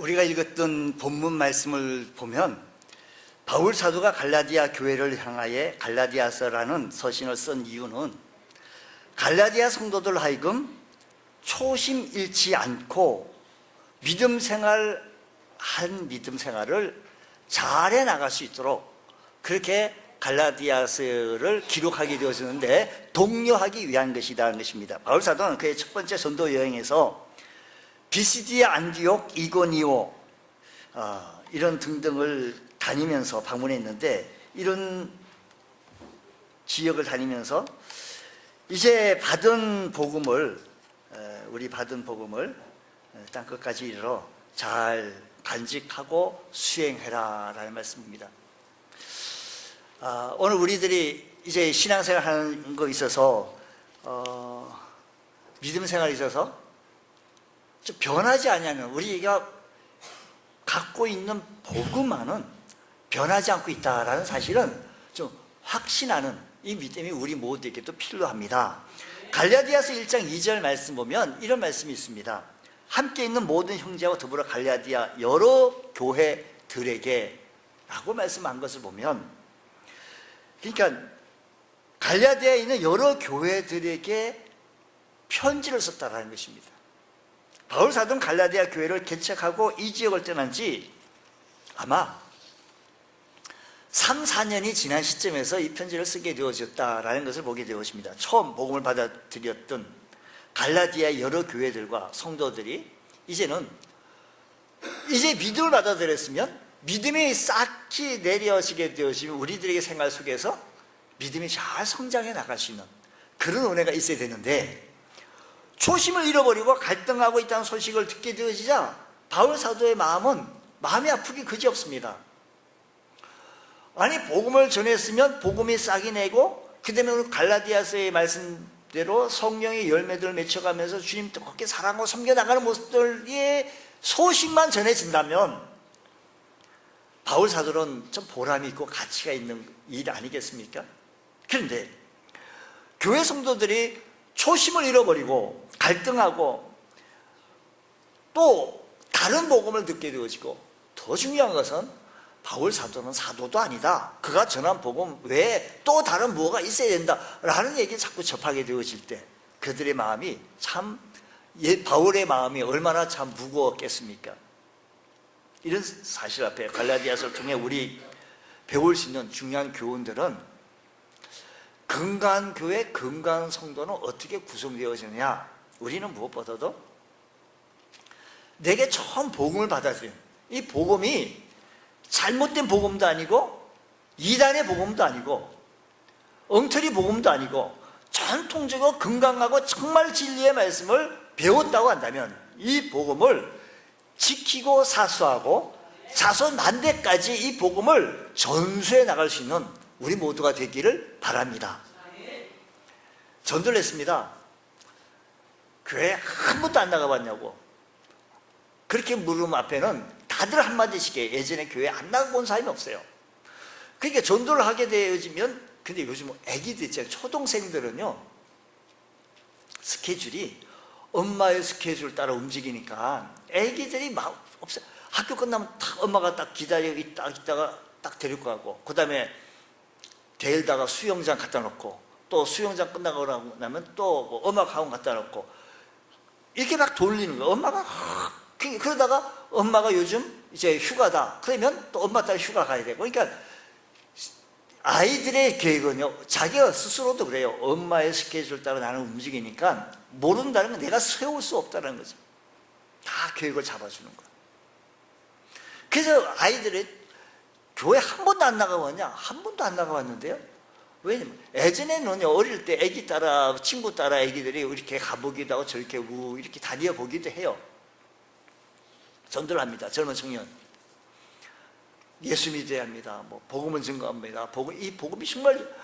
우리가 읽었던 본문 말씀을 보면 바울 사도가 갈라디아 교회를 향하여 갈라디아서라는 서신을 쓴 이유는 갈라디아 성도들 하여금 초심 잃지 않고 믿음 생활 한 믿음 생활을 잘해 나갈 수 있도록 그렇게 갈라디아서를 기록하게 되었는데 독려하기 위한 것이라는 것입니다. 바울 사도는 그의 첫 번째 전도 여행에서 비시디아 안디옥 이고니오 어, 이런 등등을 다니면서 방문했는데 이런 지역을 다니면서 이제 받은 복음을 에, 우리 받은 복음을 에, 땅 끝까지 이르러 잘 간직하고 수행해라 라는 말씀입니다. 아, 오늘 우리들이 이제 신앙생활 하는 거 있어서 어, 믿음 생활에 있어서 좀 변하지 않냐면 우리가 갖고 있는 복음만은 변하지 않고 있다라는 사실은 좀 확신하는 이 믿음이 우리 모두에게도 필요합니다. 갈라디아서 1장 2절 말씀 보면 이런 말씀이 있습니다. 함께 있는 모든 형제와 더불어 갈라디아 여러 교회들에게 라고 말씀한 것을 보면 그러니까 갈라디아에 있는 여러 교회들에게 편지를 썼다라는 것입니다. 바울 사도는 갈라디아 교회를 개척하고 이 지역을 떠난 지 아마 3, 4년이 지난 시점에서 이 편지를 쓰게 되어졌다라는 것을 보게 되었습니다. 처음 복음을 받아들였던 갈라디아 여러 교회들과 성도들이 이제는 이제 믿음을 받아들였으면 믿음이 쌓기 내려지게 되어지면 우리들에게 생활 속에서 믿음이 잘 성장해 나갈 수 있는 그런 은혜가 있어야 되는데 초심을 잃어버리고 갈등하고 있다는 소식을 듣게 되어지자 바울 사도의 마음은 마음이 아프기 그지없습니다. 아니 복음을 전했으면 복음이 싹이 내고 그다음에 갈라디아서의 말씀대로 성령의 열매들을 맺혀가면서 주님 뜻밖에 사랑하고 섬겨 나가는 모습들의 소식만 전해진다면 바울 사도는 좀 보람이 있고 가치가 있는 일 아니겠습니까? 그런데 교회 성도들이 초심을 잃어버리고 갈등하고 또 다른 복음을 듣게 되어지고 더 중요한 것은 바울 사도는 사도도 아니다. 그가 전한 복음 외에 또 다른 무엇가 있어야 된다라는 얘기 자꾸 접하게 되어질 때 그들의 마음이 참 예, 바울의 마음이 얼마나 참 무거웠겠습니까? 이런 사실 앞에 갈라디아서를 통해 우리 배울 수 있는 중요한 교훈들은 건강한 교회, 건강한 성도는 어떻게 구성되어지느냐? 우리는 무엇보다도 내게 처음 복음을 받아들인 이 복음이 잘못된 복음도 아니고 이단의 복음도 아니고 엉터리 복음도 아니고 전통적으로 건강하고 정말 진리의 말씀을 배웠다고 한다면 이 복음을 지키고 사수하고 자손 만대까지 이 복음을 전수해 나갈 수 있는 우리 모두가 되기를 바랍니다. 전도를 했습니다. 교회 한 번도 안 나가봤냐고. 그렇게 물음 앞에는 다들 한마디씩 해. 예전에 교회 안 나가본 사람이 없어요. 그러니까 전도를 하게 되어지면, 근데 요즘 애기들 있잖아요. 초동생들은요, 스케줄이 엄마의 스케줄 따라 움직이니까 애기들이 막 없어요. 학교 끝나면 딱 엄마가 딱 기다려 있다 있다가 딱 데리고 가고 그 다음에 데일다가 수영장 갖다 놓고 또 수영장 끝나고 나면 또 뭐 음악 학원 갖다 놓고 이렇게 막 돌리는 거예요. 엄마가 그- 그러다가 엄마가 요즘 이제 휴가다. 그러면 또 엄마 딸 휴가 가야 되고 그러니까 아이들의 계획은요, 자기가 스스로도 그래요. 엄마의 스케줄 따라 나는 움직이니까 모른다는 건 내가 세울 수 없다는 거죠. 다 계획을 잡아주는 거야. 그래서 아이들이 교회 한 번도 안 나가봤냐? 한 번도 안 나가봤는데요. 왜냐면 예전에는 어릴 때 애기 따라 친구 따라 애기들이 이렇게 가보기도 하고 저렇게 우 이렇게 다녀 보기도 해요. 전도를 합니다. 젊은 청년. 예수 믿어야 합니다. 뭐 복음은 증거합니다. 복음 이 복음이 정말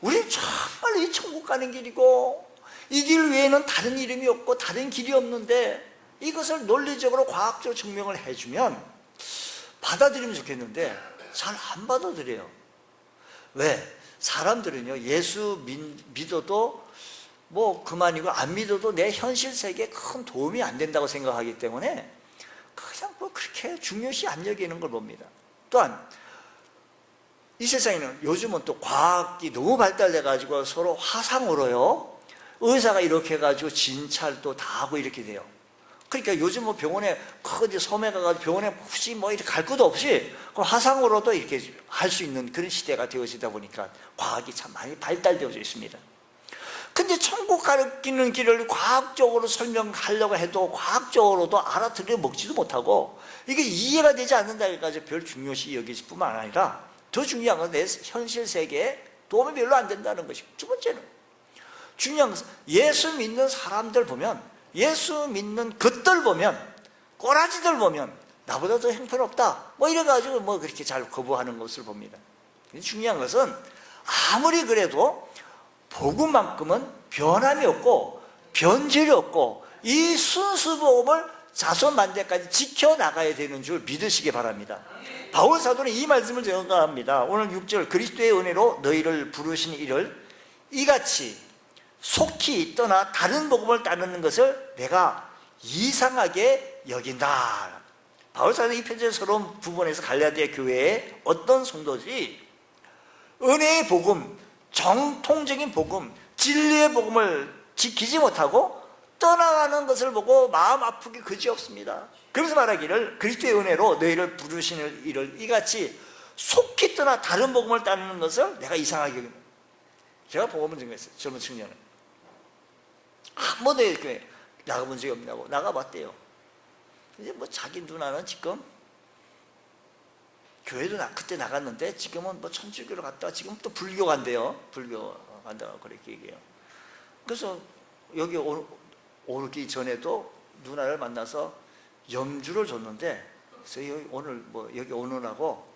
우리 정말 이 천국 가는 길이고 이 길 외에는 다른 이름이 없고 다른 길이 없는데 이것을 논리적으로 과학적으로 증명을 해주면 받아들이면 좋겠는데 잘 안 받아들여요. 왜? 사람들은요 예수 믿, 믿어도 뭐 그만이고 안 믿어도 내 현실 세계에 큰 도움이 안 된다고 생각하기 때문에 그냥 뭐뭐 그렇게 중요시 안 여기는 걸 봅니다. 또한 이 세상에는 요즘은 또 과학이 너무 발달돼 가지고 서로 화상으로요. 의사가 이렇게 해가지고 진찰도 다 하고 이렇게 돼요. 그러니까 요즘 뭐 병원에 큰 섬에 가가지고 병원에 굳이 뭐 이렇게 갈 것도 없이 그 화상으로도 이렇게 할 수 있는 그런 시대가 되어지다 보니까 과학이 참 많이 발달되어져 있습니다. 근데 천국 가르치는 길을 과학적으로 설명하려고 해도 과학적으로도 알아들여 먹지도 못하고 이게 이해가 되지 않는다 해가지고 별 중요시 여기실 뿐만 아니라 더 중요한 건 내 현실 세계에 도움이 별로 안 된다는 것이고 두 번째는 중요한 것은 예수 믿는 사람들 보면 예수 믿는 것들 보면 꼬라지들 보면 나보다 더 형편없다. 뭐 이래가지고 뭐 그렇게 잘 거부하는 것을 봅니다. 중요한 것은 아무리 그래도 복음만큼은 변함이 없고 변질이 없고 이 순수 복음을 자손 만대까지 지켜나가야 되는 줄 믿으시기 바랍니다. 바울 사도는 이 말씀을 전가합니다. 오늘 6절 그리스도의 은혜로 너희를 부르신 이를 이같이 속히 떠나 다른 복음을 따르는 것을 내가 이상하게 여긴다. 바울 사도 이 편지의 서러운 부분에서 갈라디아 교회에 어떤 성도들이 은혜의 복음, 정통적인 복음, 진리의 복음을 지키지 못하고 떠나가는 것을 보고 마음 아프기 그지없습니다. 그래서 말하기를 그리스도의 은혜로 너희를 부르시는 일을 이같이 속히 떠나 다른 복음을 따르는 것을 내가 이상하게 여긴다. 제가 복음을 증거했어요. 젊은 청년은. 한 번도 이렇게 나가본 적이 없냐고 나가봤대요. 이제 뭐 자기 누나는 지금 교회도 나 그때 나갔는데 지금은 뭐 천주교로 갔다 지금 또 불교 간대요. 불교 간다고 그렇게 얘기해요. 그래서 여기 오, 오기 전에도 누나를 만나서 염주를 줬는데 그래서 여기 오늘 뭐 여기 오느라고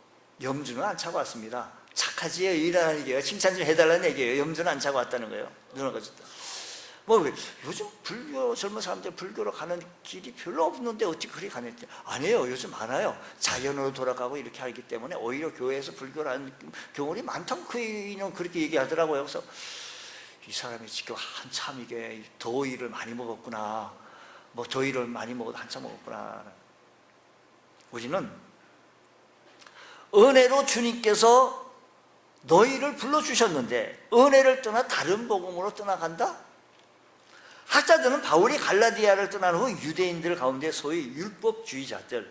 염주는 안 차고 왔습니다. 착하지요 이라는 얘기예요. 칭찬 좀 해달라는 얘기예요. 염주는 안 차고 왔다는 거예요. 누나가 줬다. 뭐 왜? 요즘 불교 젊은 사람들 불교로 가는 길이 별로 없는데 어떻게 그리 가는지. 아니에요. 요즘 많아요. 자연으로 돌아가고 이렇게 하기 때문에 오히려 교회에서 불교라는 경우이 많다고 그이는 그렇게 얘기하더라고요. 그래서 이 사람이 지금 한참 이게 더위를 많이 먹었구나. 뭐 더위를 많이 먹어도 한참 먹었구나. 우리는 은혜로 주님께서 너희를 불러주셨는데 은혜를 떠나 다른 복음으로 떠나간다? 학자들은 바울이 갈라디아를 떠난 후 유대인들 가운데 소위 율법주의자들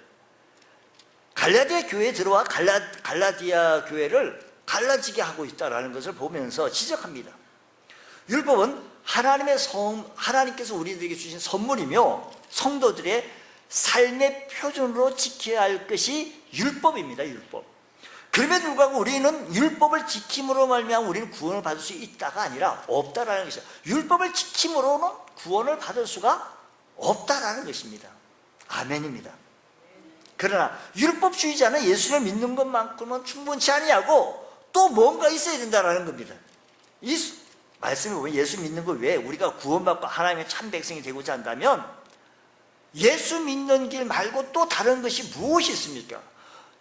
갈라디아 교회에 들어와 갈라, 갈라디아 교회를 갈라지게 하고 있다는 것을 보면서 지적합니다. 율법은 하나님의 성, 하나님께서 우리들에게 주신 선물이며 성도들의 삶의 표준으로 지켜야 할 것이 율법입니다. 율법. 그럼에도 불구하고 우리는 율법을 지킴으로 말미암아 우리는 구원을 받을 수 있다가 아니라 없다라는 것이죠. 율법을 지킴으로는 구원을 받을 수가 없다라는 것입니다. 아멘입니다. 그러나 율법주의자는 예수를 믿는 것만큼은 충분치 아니하고 또 뭔가 있어야 된다라는 겁니다. 이 말씀을 보면 예수 믿는 거왜 우리가 구원받고 하나님의 참 백성이 되고자 한다면 예수 믿는 길 말고 또 다른 것이 무엇이 있습니까?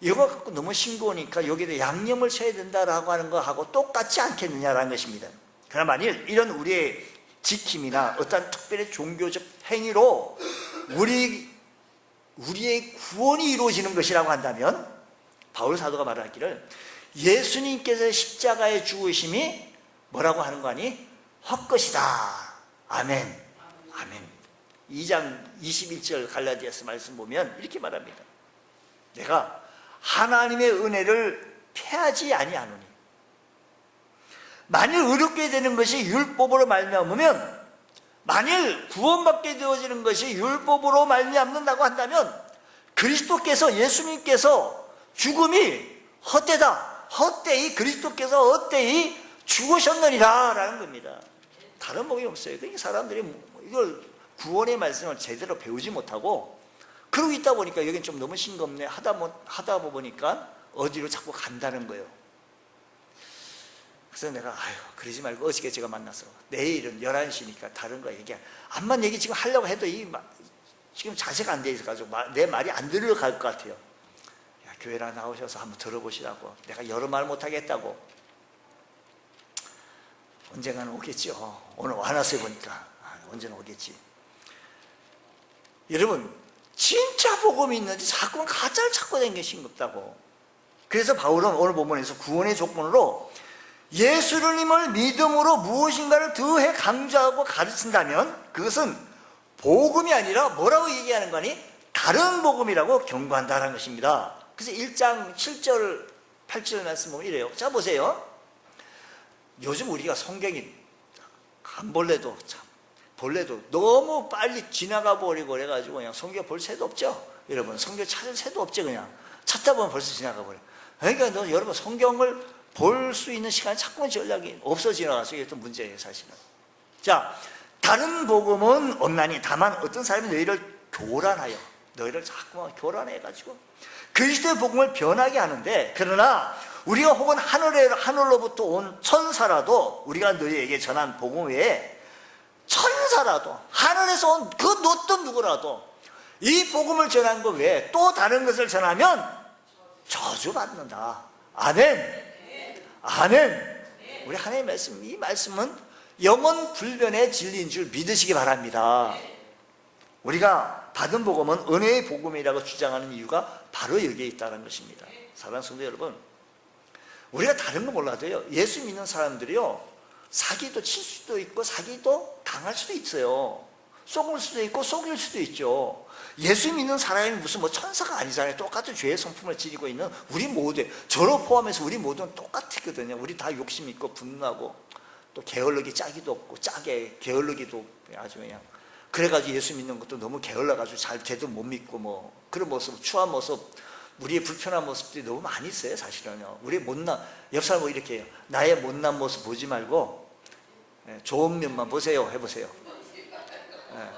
이거 갖고 너무 싱거우니까 여기에 양념을 쳐야 된다라고 하는 거하고 똑같지 않겠느냐라는 것입니다. 그러나 만일 이런 우리의 지킴이나 어떤 특별히 종교적 행위로 우리 우리의 구원이 이루어지는 것이라고 한다면 바울 사도가 말하기를 예수님께서 십자가에 죽으심이 뭐라고 하는 거 아니? 헛것이다. 아멘. 아멘. 2장 21절 갈라디아서 말씀 보면 이렇게 말합니다. 내가 하나님의 은혜를 패하지 아니하노니. 만일 의롭게 되는 것이 율법으로 말미암으면 만일 구원받게 되어지는 것이 율법으로 말미암는다고 한다면 그리스도께서 예수님께서 죽음이 헛되다 헛되이 그리스도께서 헛되이 죽으셨느니라 라는 겁니다. 다른 목이 없어요. 그러니까 사람들이 이걸 구원의 말씀을 제대로 배우지 못하고 그러고 있다 보니까 여긴 좀 너무 싱겁네. 하다, 뭐, 하다 보니까 어디로 자꾸 간다는 거예요. 그래서 내가 아유 그러지 말고 어저께 제가 만나서 내일은 11시니까 다른 거 얘기 암만 얘기 지금 하려고 해도 이 마, 지금 자세가 안 돼 있어가지고 내 말이 안 들려갈 것 같아요. 야, 교회나 나오셔서 한번 들어보시라고. 내가 여러 말 못하겠다고. 언젠가는 오겠죠. 오늘 와나서 보니까. 아, 언제는 오겠지. 여러분 진짜 복음이 있는데 자꾸만 가짜를 찾고 다니는 게 싱겁다고. 그래서 바울은 오늘 본문에서 구원의 조건으로 예수님을 믿음으로 무엇인가를 더해 강조하고 가르친다면 그것은 복음이 아니라 뭐라고 얘기하는 거니? 다른 복음이라고 경고한다는 것입니다. 그래서 1장 7절, 8절 말씀 보면 이래요. 자, 보세요. 요즘 우리가 성경이 한 벌레도 참 벌레도 너무 빨리 지나가 버리고 그래가지고 그냥 성경 볼 새도 없죠. 여러분 성경 찾을 새도 없죠 그냥 찾다 보면 벌써 지나가 버려. 그러니까 너 여러분 성경을 볼 수 있는 시간이 자꾸만 전략이 없어 지나가서 이게 또 문제예요 사실은. 자 다른 복음은 없나니 다만 어떤 사람이 너희를 교란하여 너희를 자꾸만 교란해가지고 그리스도의 복음을 변하게 하는데 그러나 우리가 혹은 하늘에 하늘로부터 온 천사라도 우리가 너희에게 전한 복음 외에 천사라도 하늘에서 온그 어떤 누구라도 이 복음을 전한 것 외에 또 다른 것을 전하면 저주받는다. 아멘. 아멘. 우리 하나님의 말씀, 이 말씀은 영원 불변의 진리인 줄 믿으시기 바랍니다. 우리가 받은 복음은 은혜의 복음이라고 주장하는 이유가 바로 여기에 있다는 것입니다. 사랑하는 성도 여러분, 우리가 다른 거 몰라도요, 예수 믿는 사람들이요, 사기도 칠 수도 있고, 사기도 당할 수도 있어요. 속을 수도 있고, 속일 수도 있죠. 예수 믿는 사람이 무슨 뭐 천사가 아니잖아요. 똑같은 죄의 성품을 지니고 있는 우리 모두, 저로 포함해서 우리 모두는 똑같거든요. 우리 다 욕심 있고, 분노하고, 또 게을르기 짜기도 없고, 짜게 게을르기도 아주 그냥. 그래가지고 예수 믿는 것도 너무 게을러가지고 잘 제대로 못 믿고 뭐 그런 모습, 추한 모습, 우리의 불편한 모습들이 너무 많이 있어요, 사실은요. 우리의 못난, 옆 사람 이렇게 해요. 나의 못난 모습 보지 말고, 예, 좋은 면만 보세요. 해보세요. 예.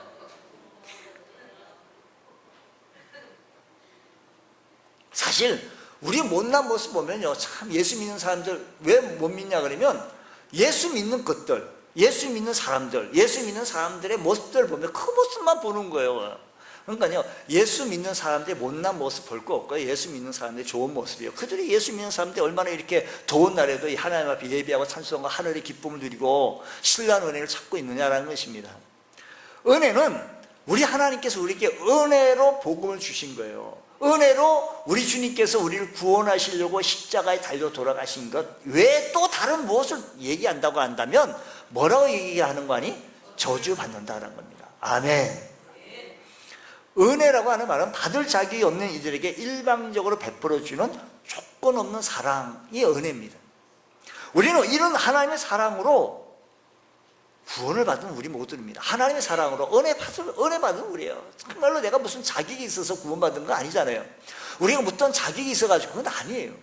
사실, 우리 못난 모습 보면요. 참 예수 믿는 사람들 왜 못 믿냐 그러면 예수 믿는 것들, 예수 믿는 사람들, 예수 믿는 사람들의 모습들을 보면 그 모습만 보는 거예요. 그러니까요, 예수 믿는 사람들의 못난 모습 볼 거 없고요. 예수 믿는 사람들의 좋은 모습이에요. 그들이 예수 믿는 사람들이 얼마나 이렇게 더운 날에도 이 하나님 앞에 예비하고 찬송과 하늘의 기쁨을 누리고 신뢰한 은혜를 찾고 있느냐라는 것입니다. 은혜는 우리 하나님께서 우리에게 은혜로 복음을 주신 거예요. 은혜로 우리 주님께서 우리를 구원하시려고 십자가에 달려 돌아가신 것 외에 또 다른 무엇을 얘기한다고 한다면 뭐라고 얘기하는 거 아니? 저주받는다는 겁니다. 아멘. 은혜라고 하는 말은 받을 자격이 없는 이들에게 일방적으로 베풀어 주는 조건 없는 사랑이 은혜입니다. 우리는 이런 하나님의 사랑으로 구원을 받은 우리 모두입니다. 하나님의 사랑으로 은혜 받은, 은혜 받은 우리예요. 정말로 내가 무슨 자격이 있어서 구원받은 거 아니잖아요. 우리가 어떤 자격이 있어가지고 그건 아니에요.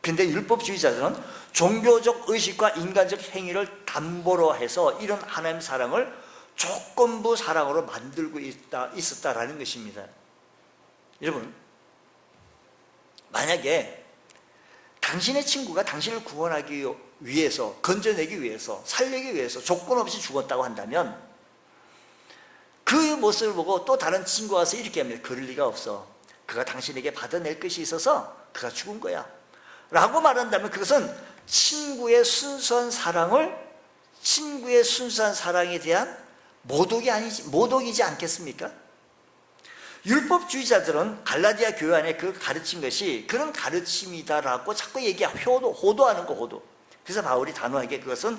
근데 율법주의자들은 종교적 의식과 인간적 행위를 담보로 해서 이런 하나님의 사랑을 조건부 사랑으로 만들고 있다, 있었다라는 것입니다. 여러분, 만약에 당신의 친구가 당신을 구원하기 위해서, 건져내기 위해서, 살리기 위해서 조건 없이 죽었다고 한다면 그 모습을 보고 또 다른 친구가 와서 이렇게 합니다. 그럴 리가 없어. 그가 당신에게 받아낼 것이 있어서 그가 죽은 거야. 라고 말한다면 그것은 친구의 순수한 사랑을, 친구의 순수한 사랑에 대한 모독이 아니지, 모독이지 않겠습니까? 율법주의자들은 갈라디아 교회 안에 그 가르친 것이 그런 가르침이다라고 자꾸 얘기하고 호도, 호도하는 거, 호도. 그래서 바울이 단호하게 그것은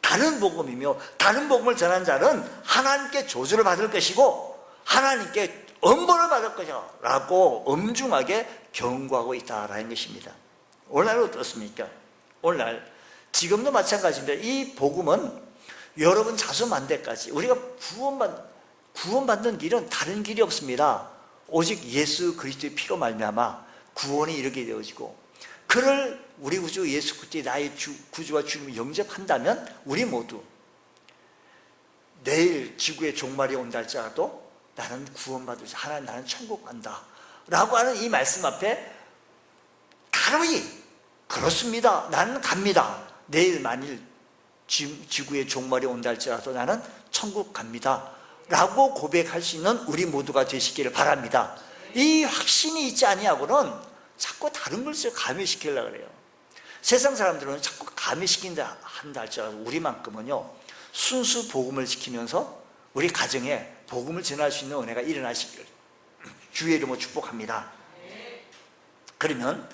다른 복음이며 다른 복음을 전한 자는 하나님께 조주를 받을 것이고 하나님께 엄벌을 받을 것이다 라고 엄중하게 경고하고 있다라는 것입니다. 오늘날 어떻습니까? 오늘날 지금도 마찬가지입니다. 이 복음은 여러분 자수만대까지 우리가 구원받 구원받는 길은 다른 길이 없습니다. 오직 예수 그리스도의 피로 말미암아 구원이 이르게 되어지고 그를 우리 구주 예수 그리스도의 나의 주, 구주와 주님을 영접한다면 우리 모두 내일 지구의 종말이 온다 할지라도 나는 구원받을 하나님 나는 천국 간다 라고 하는 이 말씀 앞에 가로이 그렇습니다. 나는 갑니다. 내일 만일 지구의 종말이 온다 할지라도 나는 천국 갑니다. 라고 고백할 수 있는 우리 모두가 되시기를 바랍니다. 이 확신이 있지 아니하고는 자꾸 다른 것을 가미시키려고 그래요. 세상 사람들은 자꾸 가미시킨다 한다 할지라도 우리만큼은요 순수 복음을 지키면서 우리 가정에 복음을 전할 수 있는 은혜가 일어나시기를 주의 이름으로 축복합니다. 그러면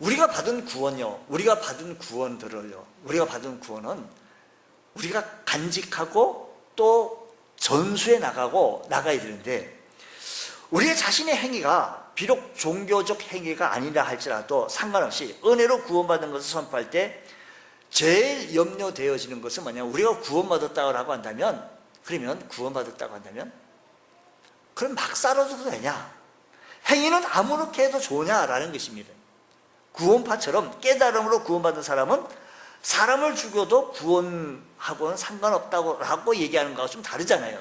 우리가 받은 구원요, 우리가 받은 구원들을요, 우리가 받은 구원은 우리가 간직하고 또 전수해 나가고 나가야 되는데 우리 자신의 행위가 비록 종교적 행위가 아니라 할지라도 상관없이 은혜로 구원받은 것을 선포할 때 제일 염려되어지는 것은 뭐냐? 우리가 구원받았다고 한다면 그러면 구원받았다고 한다면 그럼 막 살아도 되냐? 행위는 아무렇게 해도 좋냐라는 것입니다 구원파처럼 깨달음으로 구원받은 사람은 사람을 죽여도 구원하고는 상관없다고 라고 얘기하는 거하고 좀 다르잖아요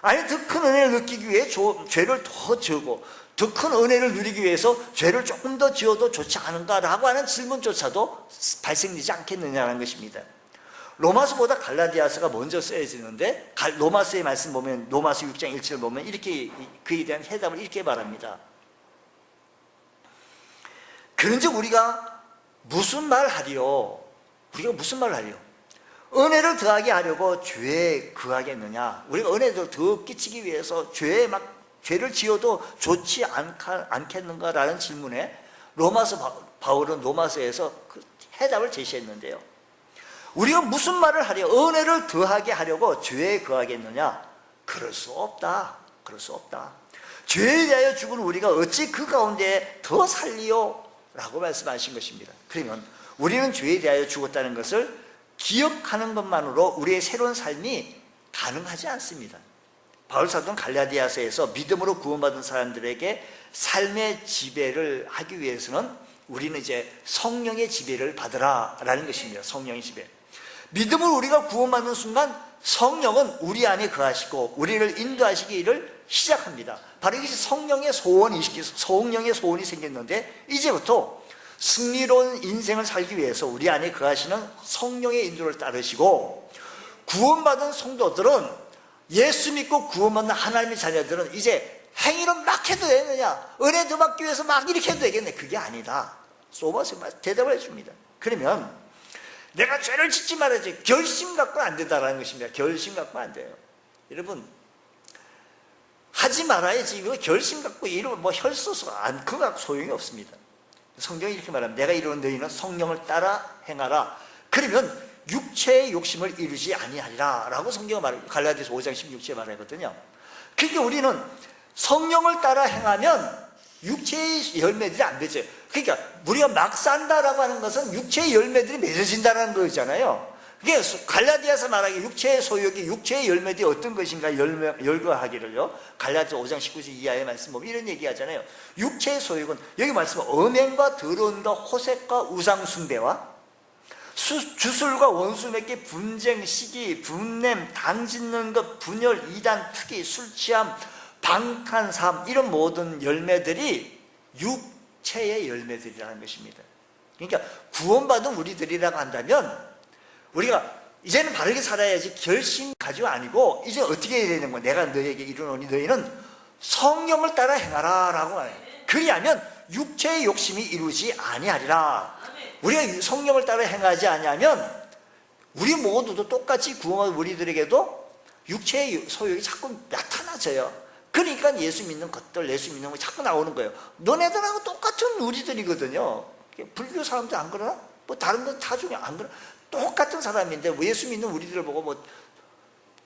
아니 더 큰 은혜를 느끼기 위해 조- 죄를 더 지고 더 큰 은혜를 누리기 위해서 죄를 조금 더 지어도 좋지 않은가라고 하는 질문조차도 발생되지 않겠느냐는 것입니다. 로마서보다 갈라디아서가 먼저 쓰여지는데 갈- 로마서의 말씀 보면 로마서 6장 1절 보면 이렇게 그에 대한 해답을 이렇게 말합니다. 그런즉 우리가 무슨 말 하리요? 우리가 무슨 말 하리요? 은혜를 더하게 하려고 죄에 그하겠느냐? 우리가 은혜를 더 끼치기 위해서 죄에 막 죄를 지어도 좋지 않겠는가라는 질문에 로마서 바, 바울은 로마서에서 그 해답을 제시했는데요. 우리가 무슨 말을 하려 은혜를 더하게 하려고 죄에 그하겠느냐? 그럴 수 없다. 그럴 수 없다. 죄에 대하여 죽은 우리가 어찌 그 가운데 더 살리요? 라고 말씀하신 것입니다. 그러면 우리는 죄에 대하여 죽었다는 것을 기억하는 것만으로 우리의 새로운 삶이 가능하지 않습니다. 바울 사도는 갈라디아서에서 믿음으로 구원받은 사람들에게 삶의 지배를 하기 위해서는 우리는 이제 성령의 지배를 받으라 라는 것입니다. 성령의 지배. 믿음으로 우리가 구원받는 순간 성령은 우리 안에 거하시고 우리를 인도하시기를 시작합니다. 바로 이것이 성령의 소원이 성령의 소원이 생겼는데 이제부터 승리로운 인생을 살기 위해서 우리 안에 거하시는 성령의 인도를 따르시고 구원받은 성도들은 예수 믿고 구원받는 하나님의 자녀들은 이제 행위로 막 해도 되느냐 은혜 더 받기 위해서 막 이렇게 해도 되겠네. 그게 아니다. 소바스 대답을 해줍니다. 그러면 내가 죄를 짓지 말아야지. 결심 갖고는 안 된다라는 것입니다. 결심 갖고는 안 돼요. 여러분 하지 말아야지. 이거 결심 갖고 이러면 뭐 혈소수 안 그거 소용이 없습니다. 성경이 이렇게 말합니다. 내가 이루는 너희는 성령을 따라 행하라. 그러면 육체의 욕심을 이루지 아니하리라 라고 성경은 말해요 갈라디아서 5장 16절에 말하거든요. 그러니까 우리는 성령을 따라 행하면 육체의 열매들이 안 되죠 그러니까 우리가 막 산다라고 하는 것은 육체의 열매들이 맺어진다는 거잖아요. 그게 갈라디아서 말하기 육체의 소욕이 육체의 열매들이 어떤 것인가 열매, 열거하기를요. 갈라디아 5장 19절 이하의 말씀 보면 이런 얘기 하잖아요. 육체의 소욕은 여기 말씀은 음행과 더러움과 호색과 우상숭배와 수, 주술과 원수 맺기, 분쟁, 시기, 분냄, 당짓는 것, 분열, 이단, 투기, 술 취함, 방탄, 삶 이런 모든 열매들이 육 체의 열매들이라는 것입니다. 그러니까 구원받은 우리들이라고 한다면 우리가 이제는 바르게 살아야지 결심 가지고 아니고 이제 어떻게 해야 되는 거야? 내가 너에게 이르노니 너희는 성령을 따라 행하라라고 말해요. 그리하면 육체의 욕심이 이루지 아니하리라. 우리가 성령을 따라 행하지 않으면 우리 모두도 똑같이 구원한 우리들에게도 육체의 소욕이 자꾸 나타나져요. 그러니까 예수 믿는 것들, 예수 믿는 거 자꾸 나오는 거예요. 너네들하고 똑같은 우리들이거든요. 불교 사람들 안 그러나? 뭐 다른 건 다 중에 안 그러나? 똑같은 사람인데 예수 믿는 우리들을 보고 뭐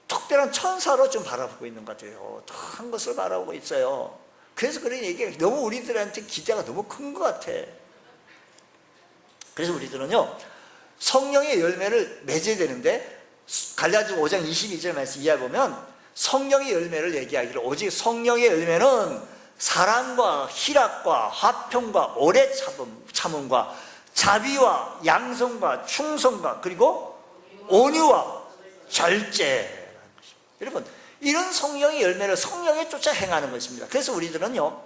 특별한 천사로 좀 바라보고 있는 것 같아요. 한 것을 바라보고 있어요. 그래서 그런 얘기가 너무 우리들한테 기대가 너무 큰 것 같아. 그래서 우리들은요 성령의 열매를 맺어야 되는데 갈라디아 5장 22절 말씀 이해 보면 성령의 열매를 얘기하기를 오직 성령의 열매는 사랑과 희락과 화평과 오래 참음, 참음 과 자비와 양성과 충성과 그리고 온유와 절제 여러분 이런 성령의 열매를 성령에 쫓아 행하는 것입니다 그래서 우리들은요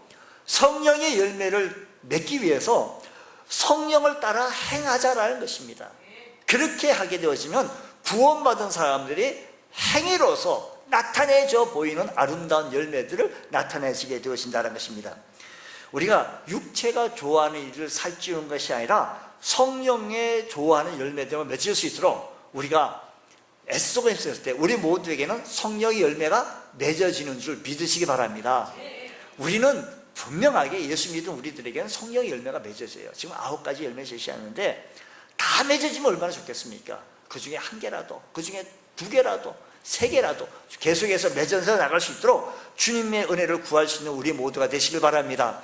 성령의 열매를 맺기 위해서 성령을 따라 행하자라는 것입니다. 그렇게 하게 되어지면 구원받은 사람들이 행위로서 나타내져 보이는 아름다운 열매들을 나타내시게 되어진다는 것입니다. 우리가 육체가 좋아하는 일을 살찌우는 것이 아니라 성령의 좋아하는 열매들을 맺을 수 있도록 우리가 애쓰고 있을 때 우리 모두에게는 성령의 열매가 맺어지는 줄 믿으시기 바랍니다. 우리는 분명하게 예수 믿은 우리들에게는 성령의 열매가 맺어져요. 지금 아홉 가지 열매 제시하는데 다 맺어지면 얼마나 좋겠습니까? 그 중에 한 개라도, 그 중에 두 개라도, 세 개라도 계속해서 맺어서 나갈 수 있도록 주님의 은혜를 구할 수 있는 우리 모두가 되시길 바랍니다.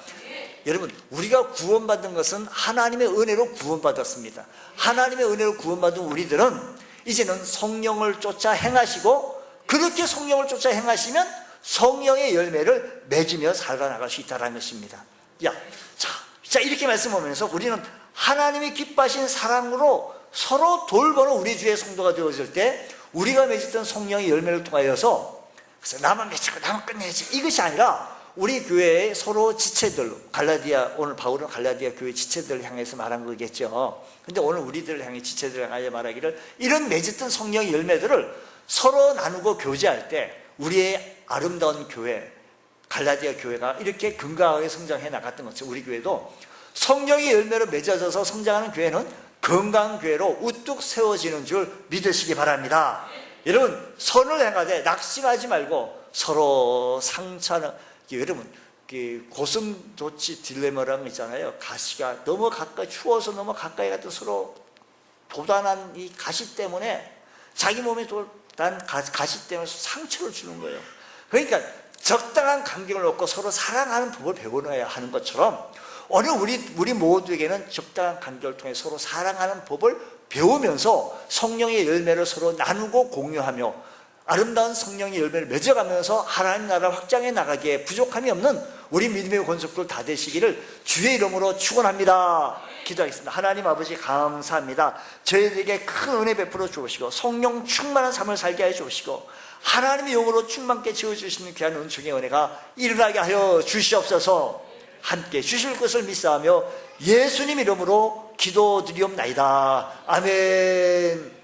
여러분, 우리가 구원받은 것은 하나님의 은혜로 구원받았습니다. 하나님의 은혜로 구원받은 우리들은 이제는 성령을 쫓아 행하시고 그렇게 성령을 쫓아 행하시면 성령의 열매를 맺으며 살아나갈 수 있다는 것입니다. 야, 자, 자 이렇게 말씀하면서 우리는 하나님이 기뻐하신 사랑으로 서로 돌보는 우리 주의 성도가 되어질 때 우리가 맺었던 성령의 열매를 통하여서 그래서 나만 맺히고 나만 끝내야지 이것이 아니라 우리 교회의 서로 지체들 갈라디아 오늘 바울은 갈라디아 교회 지체들을 향해서 말한 거겠죠. 근데 오늘 우리들을 향해 지체들을 향하여 말하기를 이런 맺었던 성령의 열매들을 서로 나누고 교제할 때 우리의 아름다운 교회 갈라디아 교회가 이렇게 건강하게 성장해 나갔던 것처럼 우리 교회도 성령의 열매로 맺어져서 성장하는 교회는 건강 교회로 우뚝 세워지는 줄 믿으시기 바랍니다. 여러분 선을 행하되 낙심하지 말고 서로 상처는 여러분 그 고슴도치 딜레마라는 거 있잖아요. 가시가 너무 가까이 추워서 너무 가까이 가도 서로 도단한 이 가시 때문에 자기 몸에 도단 가시 때문에 상처를 주는 거예요. 그러니까 적당한 간격을 놓고 서로 사랑하는 법을 배워놔야 하는 것처럼 오늘 우리 우리 모두에게는 적당한 간격을 통해 서로 사랑하는 법을 배우면서 성령의 열매를 서로 나누고 공유하며 아름다운 성령의 열매를 맺어가면서 하나님 나라 확장해 나가기에 부족함이 없는 우리 믿음의 권속들 다 되시기를 주의 이름으로 축원합니다. 기도하겠습니다. 하나님 아버지 감사합니다. 저희들에게 큰 은혜 베풀어 주시고 성령 충만한 삶을 살게 해 주시고 하나님의 영으로 충만케 채워 주시는 귀한 은총의 은혜가 일어나게 하여 주시옵소서. 함께 주실 것을 믿사하며 예수님 이름으로 기도드리옵나이다. 아멘.